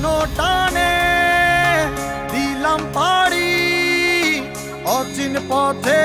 কোনো টানে দিলাম পাড়ি অচিন পথে।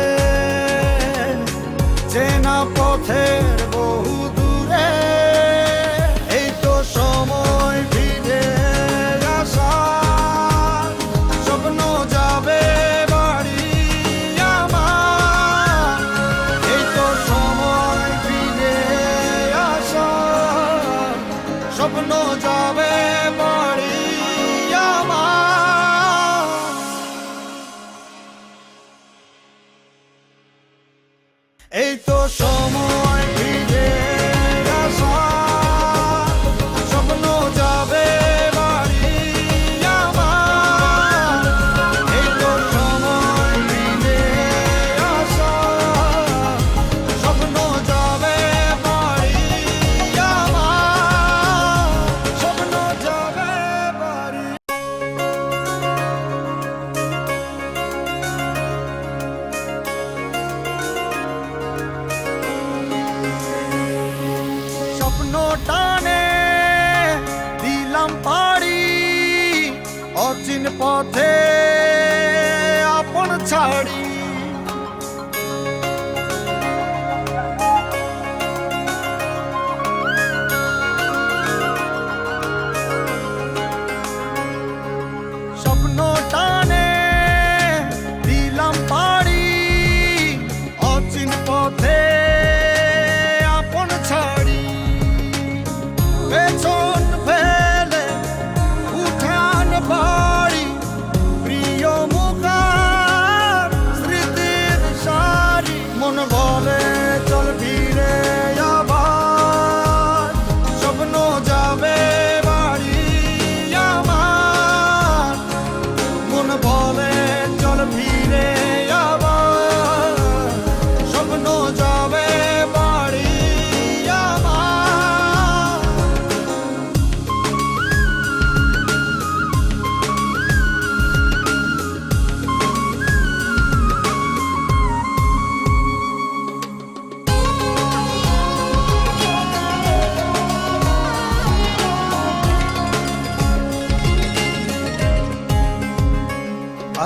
চেনা পথের বহু অচিন পথে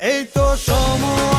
এই তো সময়